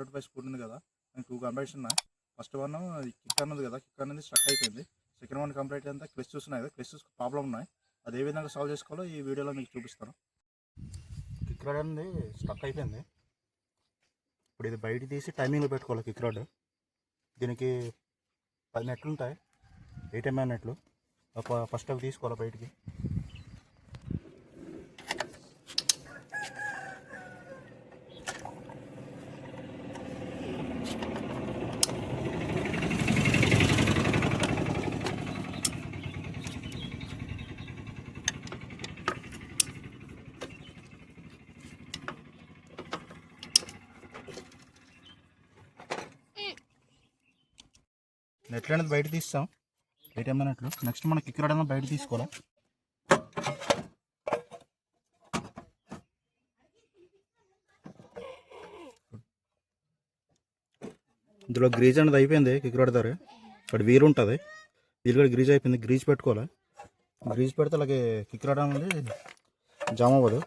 Twenty five school ఉంది కదా. నేను టూ కంప్లీట్స్ ఉన్నాయి ఫస్ట్ వన్ కిక్ అన్నది కదా. కిక్ అనేది స్ట్రక్ అయిపోయింది. సెకండ్ వన్ కంప్లీట్ అంతా క్వశ్చన్స్ ఉన్నాయి కదా. క్వశ్చన్స్ ప్రాబ్లం ఉన్నాయి. అది ఏ విధంగా సాల్వ్ చేసుకోవాలో ఈ వీడియోలో మీకు చూపిస్తాను. కిక్ రాడ్ అనేది స్ట్రక్ అయిపోయింది. ఇప్పుడు ఇది బయట తీసి టైమింగ్లో పెట్టుకోవాలి కిక్ రాడ్. దీనికి పది నెట్లు ఉంటాయి. ఎయిట్ ఎంఎం నెట్లు. ఒక ఫస్ట్ అవి తీసుకోవాలి బయటికి. నెట్లు అనేది బయట తీస్తాం. ఏటీఎం ఎంఎం నెట్లు? నెక్స్ట్ మనం కిక్ రాడ్ అనేది బయట తీసుకోవాలి? ఇందులో గ్రీజ్ అనేది అయిపోయింది కిక్ రాడ్ దగ్గర ఇక్కడ వీల్ ఉంటుంది. వీరు కూడా గ్రీజ్ అయిపోయింది. గ్రీజ్ పెట్టుకోవాలి? గ్రీజ్ పెడితే అలాగే కిక్ రాడ్ అనేది జామ్ అవ్వదు.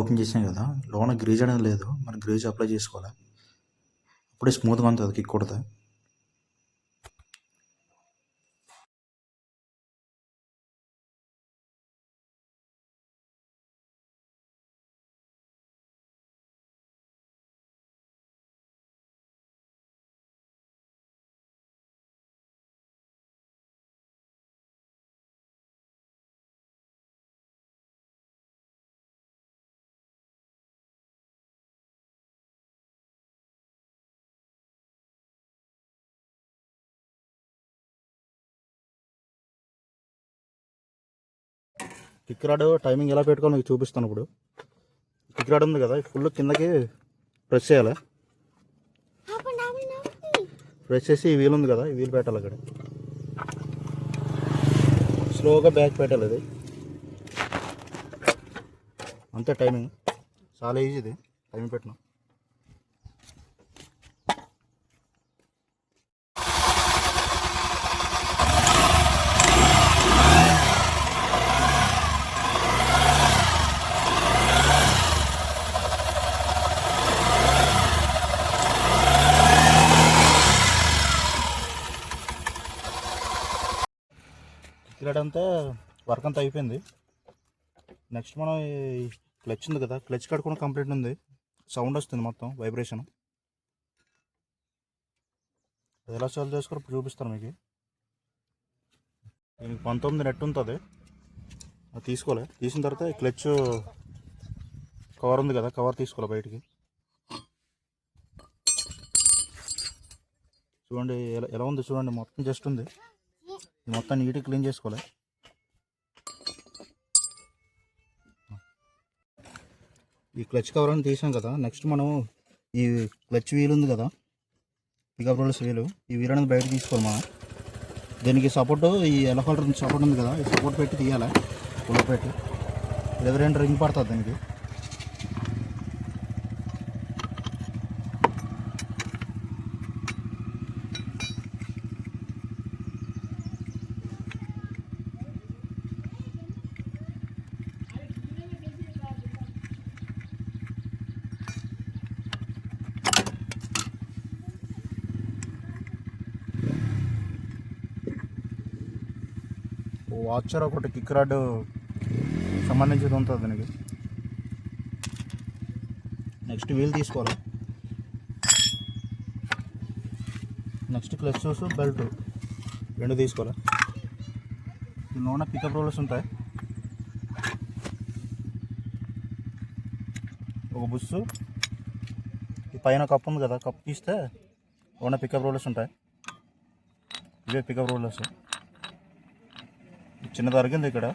ఓపెన్ చేసాం కదా లోన గ్రీజ్ అనేది లేదు మనం గ్రీజ్ అప్లై చేసుకోవాలి? అప్పుడే స్మూత్గా ఉంటుంది కిక్ కిక్ రాడ్ టైమింగ్ ఎలా పెట్టుకోవాలో మీకు చూపిస్తాను ఇప్పుడు. కిక్ రాడ్ ఉంది కదా ఫుల్ కిందకి ప్రెస్ చేయాలి? ప్రెస్ చేసి ఈ వీల్ ఉంది కదా ఈ వీల్ పెట్టాలి అక్కడ. స్లోగా బ్యాక్ పెట్టాలి ఇది అంతే టైమింగ్. చాలా ఈజీ ఇది టైమింగ్ పెట్టినా. కిక్ అంతా వర్క్ అంతా అయిపోయింది. నెక్స్ట్ మనం ఈ క్లచ్ ఉంది కదా క్లచ్ కట్ కూడా కంప్లీట్ ఉంది. సౌండ్ వస్తుంది మొత్తం వైబ్రేషన్ అది ఎలా సాల్వ్ చేసుకోరో చూపిస్తాను మీకు. దీనికి పంతొమ్మిది నెట్ ఉంటుంది. అది తీసుకోలే. తీసిన తర్వాత క్లచ్ కవర్ ఉంది కదా కవర్ తీసుకోవాలి బయటికి. చూడండి ఎలా ఎలా ఉంది చూడండి మొత్తం జస్ట్ ఉంది. ఇది మొత్తం నీట్గా క్లీన్ చేసుకోవాలి. ఈ క్లచ్ కవర్ అని తీసాం కదా నెక్స్ట్ మనం ఈ క్లచ్ వీల్ ఉంది కదా పికప్ రోల్స్ వీలు ఈ వీల్ అనేది బయట తీసుకోవాలి మనం. దీనికి సపోర్ట్ ఈ ఎలఫల్టర్ సపోర్ట్ ఉంది కదా ఈ సపోర్ట్ పెట్టి తీయాలి? పుల్ల పెట్టి. లేదా రెండు రింగ్ పడుతుంది దీనికి. స్ట్రక్చర్ ఒకటి కిక్ రాడ్ సంబంధించింది ఉంటుంది దీనికి. నెక్స్ట్ వీల్ తీసుకోవాలి. నెక్స్ట్ క్లచ్ షూస్ బెల్ట్ రెండు తీసుకోవాలి. దీనిలోన పికప్ రోలర్స్ ఉంటాయి. ఒక బుస్సు ఈ పైన కప్పు ఉంది కదా కప్పు తీస్తే లోన పికప్ రోలర్స్ ఉంటాయి. ఇవే పికప్ రోలర్స్ చిన్న తరిగింది ఇక్కడ.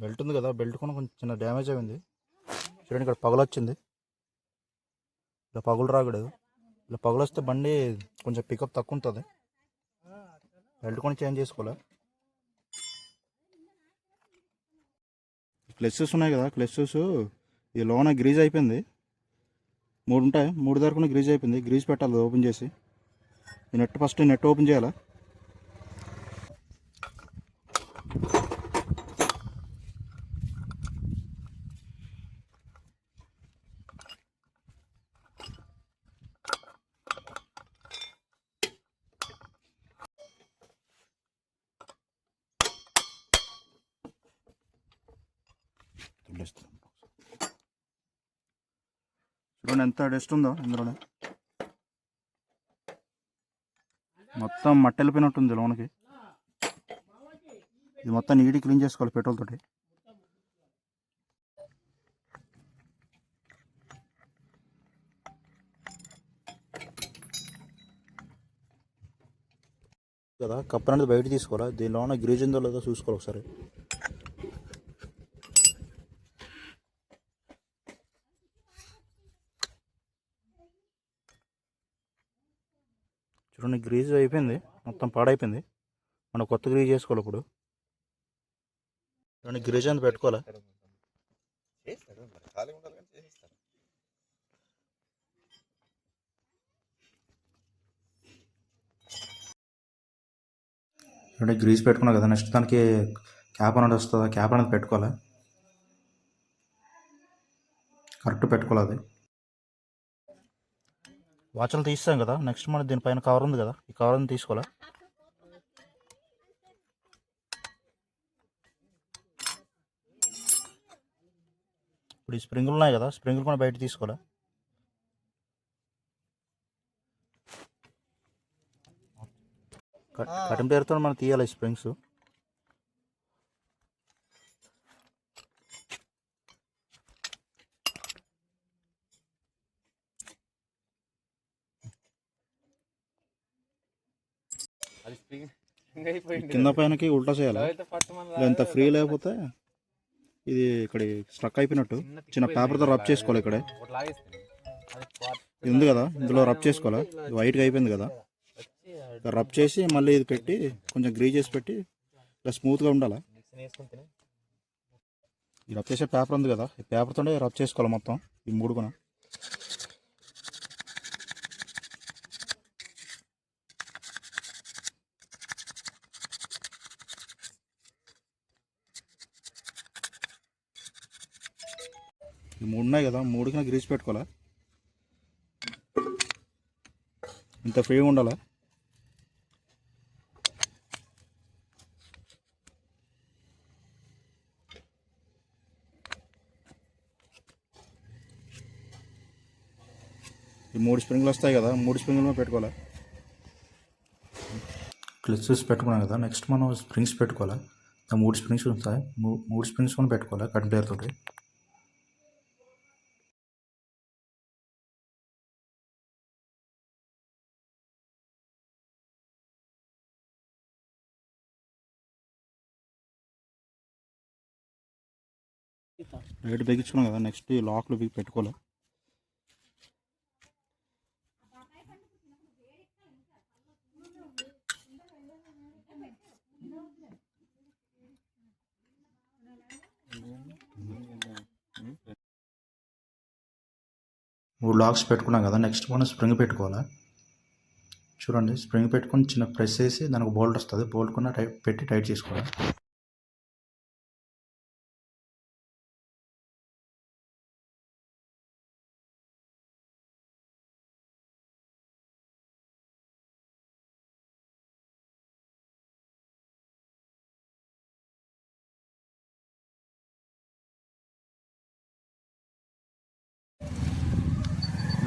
బెల్ట్ ఉంది కదా బెల్ట్ కూడా కొంచెం చిన్న డ్యామేజ్ అయింది. చూడండి ఇక్కడ పగలొచ్చింది ఇలా పగులు రాకూడదు. ఇలా పగులు వస్తే బండి కొంచెం పికప్ తక్కువ ఉంటుంది. బెల్ట్ కొని చేంజ్ చేసుకోవాలి? క్లెస్సెస్ ఉన్నాయి కదా క్లెస్సెస్ ఈ లోన గ్రీజ్ అయిపోయింది. మూడు ఉంటాయి? మూడు దగ్గర గ్రీజ్ అయిపోయింది. గ్రీజ్ పెట్టాలి ఓపెన్ చేసి. ఈ నెట్ ఫస్ట్ నెట్ ఓపెన్ చేయాలా? చూడండి ఎంత డస్ట్ ఉందో ఇందులోనే మొత్తం మట్టి వెళ్ళిపోయినట్టుంది లోనకి. ఇది మొత్తం నీటి క్లీన్ చేసుకోవాలి పెట్రోల్ తోటి. కదా కప్పు అనేది బయట తీసుకోవాలి? దీనిలోన గ్రీజ్ ఉందో లేదో చూసుకోవాలి ఒకసారి. చూడండి గ్రీజ్ అయిపోయింది. మొత్తం పాడైపోయింది. మనం కొత్త గ్రీజ్ చేసుకోవాలి ఇప్పుడు. చూడండి గ్రీజ్ అంత పెట్టుకోవాలి? చూడండి గ్రీజ్ పెట్టుకున్నా కదా. నెక్స్ట్ దానికి క్యాప్ అనేది వస్తుందా? క్యాప్ అనేది పెట్టుకోవాలి? కరెక్ట్ పెట్టుకోవాలి అది? వాచలు తీస్తాం కదా నెక్స్ట్ మన దీనిపైన కవర్ ఉంది కదా ఈ కవర్ ఉంది తీసుకోవాలా? ఇప్పుడు ఈ స్ప్రింగులు ఉన్నాయి కదా స్ప్రింగులు కూడా బయట తీసుకోవాలా? కట్- కటింగ్ పేరుతో మనం తీయాలి స్ప్రింగ్స్ అది స్ప్రింగ్ స్ప్రింగ్ అయిపోయింది కింద పైనకి ఉల్టా చేయాలి? ఎంత ఫ్రీ లేకపోతే ఇది ఇక్కడ స్ట్రక్ అయిపోయినట్టు. చిన్న పేపర్తో రబ్ చేసుకోవాలి ఇక్కడ. ఇది ఉంది కదా? ఇందులో రబ్ చేసుకోవాలి? వైట్గా అయిపోయింది కదా? రబ్ చేసి మళ్ళీ ఇది పెట్టి కొంచెం గ్రీ చేసి పెట్టి ఇలా స్మూత్గా ఉండాలి? ఈ రబ్ చేసే పేపర్ ఉంది కదా? ఈ పేపర్తోనే రబ్ చేసుకోవాలి మొత్తం ఈ మూడు కూడా. మూడు ఉన్నాయి కదా మూడుకి నాకు గ్రీజ్ పెట్టుకోవాలా? ఇంత ఫ్రీగా ఉండాలా? ఈ మూడు స్ప్రింగ్లు వస్తాయి కదా మూడు స్ప్రింగ్లు పెట్టుకోవాలా? క్లిచెస్ పెట్టుకున్నాం కదా నెక్స్ట్ మనం స్ప్రింగ్స్ పెట్టుకోవాలా? మూడు స్ప్రింగ్స్ ఉంటాయి మూడు స్ప్రింగ్స్ కూడా పెట్టుకోవాలి కట్ తోటి? లైట్ బిగించుకున్నాం కదా నెక్స్ట్ ఈ లాక్లు బిగి పెట్టుకోవాలి మూడు లాక్స్ పెట్టుకున్నాం కదా నెక్స్ట్ మనం స్ప్రింగ్ పెట్టుకోవాలి? చూడండి స్ప్రింగ్ పెట్టుకుని చిన్న ప్రెస్ చేసి దానికి బోల్ట్ వస్తుంది. బోల్ట్ కూడా టైట్ పెట్టి టైట్ చేసుకోవాలి?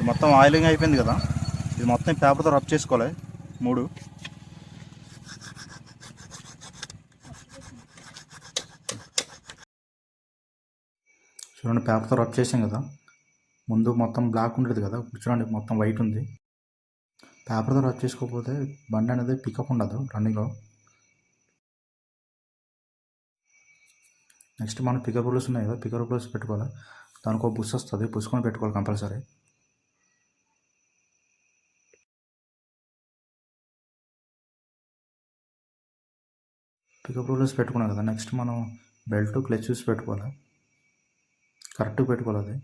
ఇది మొత్తం ఆయిలింగ్ అయిపోయింది కదా. ఇది మొత్తం పేపర్తో రబ్ చేసుకోవాలి. మూడు. చూడండి పేపర్తో రబ్ చేసాం కదా. ముందు మొత్తం బ్లాక్ ఉండేది కదా. ఇప్పుడు చూడండి మొత్తం వైట్ ఉంది. పేపర్తో రబ్ చేసుకోకపోతే బండి అనేది పికప్ ఉండదు రన్నింగ్లో నెక్స్ట్ మనం పికప్ రూల్స్ ఉన్నాయి కదా. పికప్ రూల్స్ పెట్టుకోవాలి. దానికి ఒక బుస్ వస్తుంది. బుస్ పెట్టుకోవాలి కంపల్సరీ పికప్ రూలర్స్ పెట్టుకున్నాం కదా నెక్స్ట్ మనం బెల్ట్ క్లచ్ చూసి పెట్టుకోవాలి? కరెక్ట్గా పెట్టుకోవాలి అది?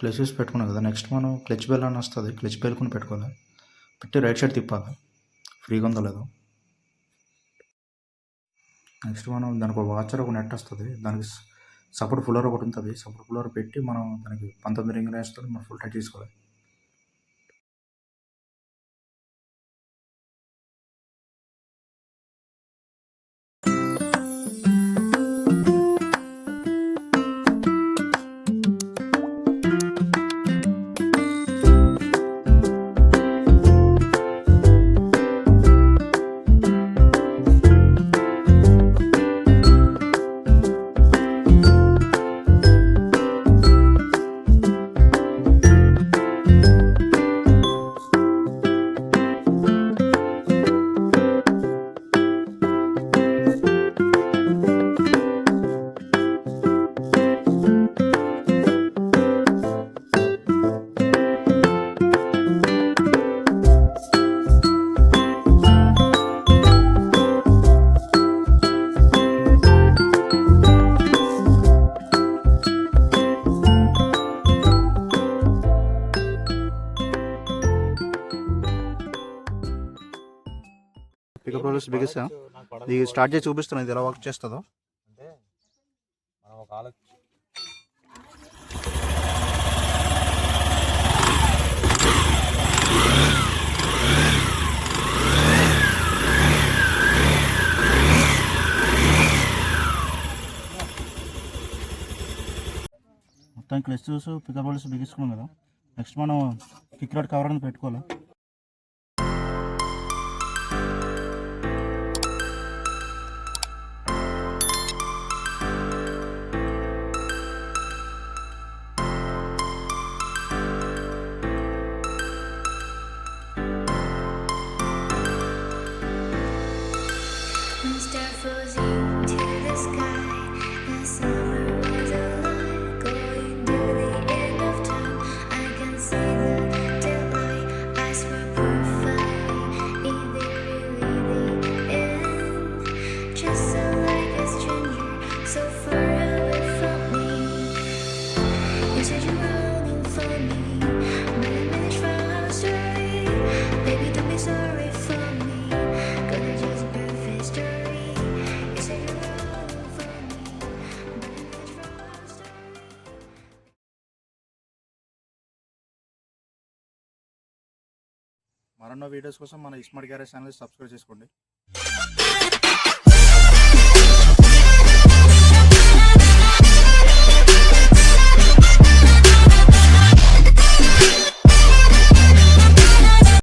క్లచెస్ పెట్టుకున్నాం కదా నెక్స్ట్ మనం క్లచ్ బెల్ అని వస్తుంది క్లచ్ బెల్ కొని పెట్టుకోవాలి? పెట్టి రైట్ సైడ్ తిప్పాలి? ఫ్రీగా ఉందో లేదో? నెక్స్ట్ మనం దానికి ఒక వాచర్ ఒక నెట్ వస్తుంది దానికి సపోర్ట్ ఫుల్లర్ ఒకటి ఉంటుంది సపోర్ట్ ఫుల్లర్ పెట్టి మనం దానికి పంతొమ్మిది రింగ్ వేస్తుంది మనం ఫుల్ టైట్ చేసుకోవాలి. పికప్ రూలర్స్ బిగిస్తా ఇది స్టార్ట్ చేసి చూపిస్తున్నాను ఇది ఎలా వర్క్ చేస్తుందో. అంటే మనం ఒక ఆలోచన మొత్తం క్లచ్ చూసి పికప్ రూలర్స్ బిగించుకున్నాం కదా. నెక్స్ట్ మనం కిక్ రాడ్ కవర్ అనేది పెట్టుకోవాలి? మరెన్నో వీడియోస్ కోసం మన ఇస్మార్ట్ గ్యారేజ్ ఛానల్ సబ్స్క్రైబ్ చేసుకోండి.